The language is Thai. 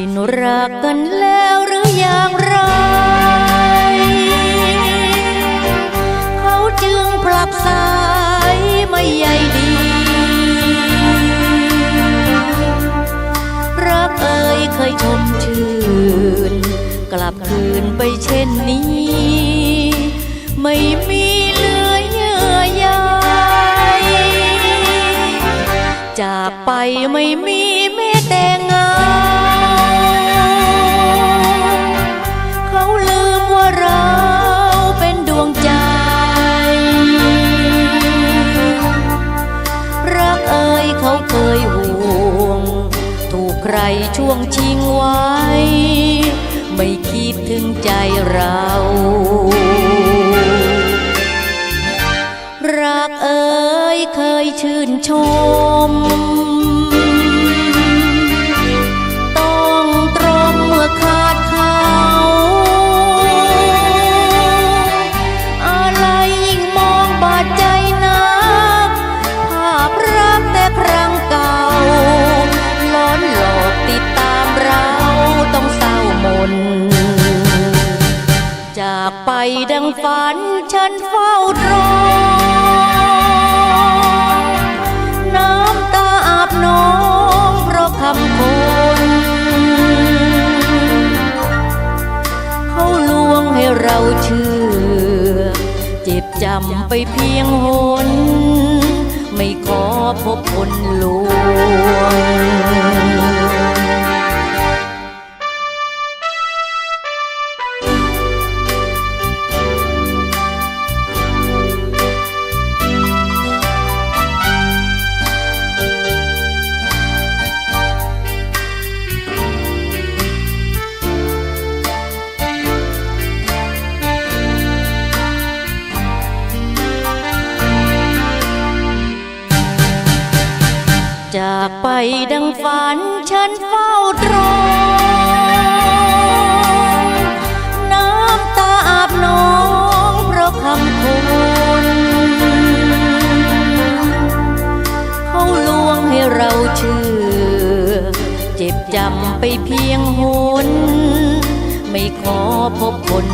ิ้นรักกันแล้วหรืออย่างไร เขาจึงผลักสายไม่ใยดี รักเอ่ยเคยชมชื่น กลับคืนไปเช่นนี้ ไม่มีเหลือเยื่อใยจากไปไม่มีแม้แต่เงาเขา ช่วงชิงไว้ ไม่คิดถึงใจเรา รักเอ๋ยเคยชื่นชมากไปดังฝันฉันเฝ้ารอ น้ำตาอาบน้องเพราะคำคนเขาลวงให้เราเชื่อ เจ็บจำไปเพียงหน ไม่ขอพบคนลวง จากไปดังฝันฉันเฝ้าตรอน้ำตาอาบน้องเพราะคำคนเขาลวงให้เราเชื่อ เจ็บจำไปเพียงหนไม่ขอพบคน